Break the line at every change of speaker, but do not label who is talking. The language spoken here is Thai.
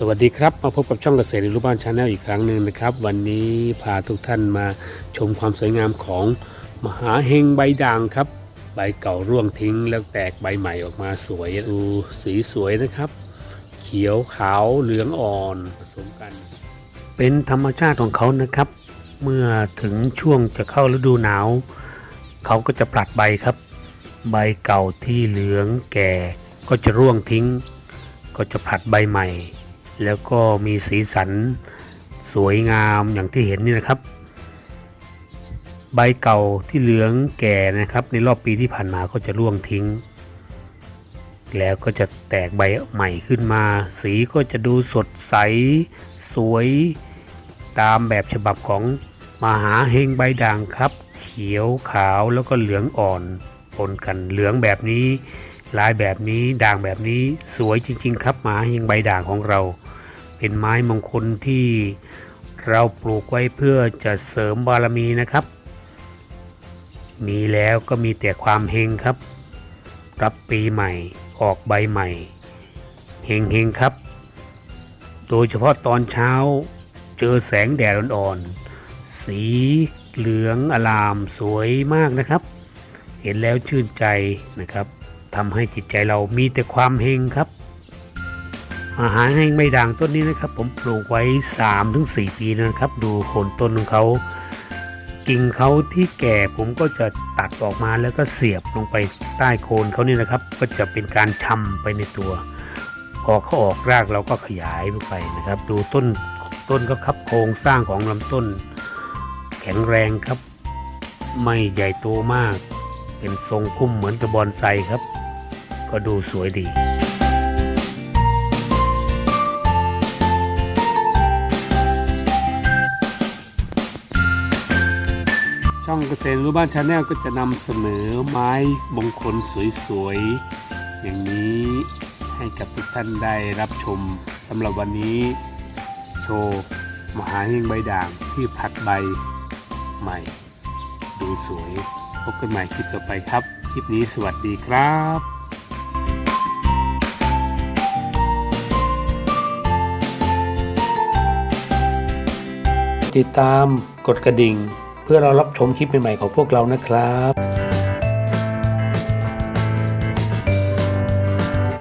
สวัสดีครับ มาพบกับช่องเกษตรในรูปบ้านชาแนลอีกครั้งหนึ่งนะครับ วันนี้พาทุกท่านมาชมความสวยงามของมหาเฮงใบด่างครับ ใบเก่าร่วงทิ้งแล้วแตกใบใหม่ออกมาสวยดูสีสวยนะครับ เขียวขาวเหลืองอ่อนผสมกัน เป็นธรรมชาติของเขานะครับ เมื่อถึงช่วงจะเข้าฤดูหนาว เขาก็จะผลัดใบครับ ใบเก่าที่เหลืองแก่ก็จะร่วงทิ้ง ก็จะผลัดใบใหม่ แล้วก็มีสีสันสวยงามอย่างที่เห็นนี่นะครับ ใบเก่าที่เหลืองแก่นะครับ ในรอบปีที่ผ่านมาก็จะร่วงทิ้ง แล้วก็จะแตกใบใหม่ขึ้นมา สีก็จะดูสดใสสวยตามแบบฉบับของมหาเฮงใบด่างครับ เขียวขาวแล้วก็เหลืองอ่อนปนกันเหลืองแบบนี้ลายแบบนี้ด่างแบบนี้สวยจริง ๆ ครับหมาเฮงใบด่างของเรา เป็นไม้มงคลที่เราปลูกไว้เพื่อจะเสริมบารมีนะครับ มีแล้วก็มีแต่ความเฮงครับ รับปีใหม่ออกใบใหม่เฮงเฮงครับ โดยเฉพาะตอนเช้าเจอแสงแดดอ่อนๆ สีเหลืองอลามสวยมากนะครับ เห็นแล้วชื่นใจนะครับทำให้จิตใจเรามีแต่ความเฮงครับ อาหารแห้งไม่ด่างต้นนี้นะครับ ผมปลูกไว้3-4 ปีนะครับ ดูโคนต้นของเขากิ่งเขาที่แก่ผมก็จะตัดออกมาแล้วก็เสียบลงไปใต้โคนเขานี่นะครับ ก็จะเป็นการชำไปในตัว พอเขาออกรากเราก็ขยายไปนะครับ ดูต้นต้นก็ครับโครงสร้างของลำต้น แข็งแรงครับ ไม่ใหญ่โตมาก เป็นทรงพุ่มเหมือนกับบอนไซครับ ก็ดูสวยดี ช่องเกษตรรู้บ้านชาแนลก็จะนำเสนอไม้มงคลสวยๆ อย่างนี้ให้กับทุกท่านได้รับชมสำหรับวันนี้โชว์มหาเฮงใบด่างที่ผัดใบใหม่ ดูสวย พบกันใหม่คลิปต่อไปครับ คลิปนี้สวัสดีครับติดตามกดกระดิ่ง เพื่อเรารับชมคลิปใหม่ๆของพวกเรานะครับ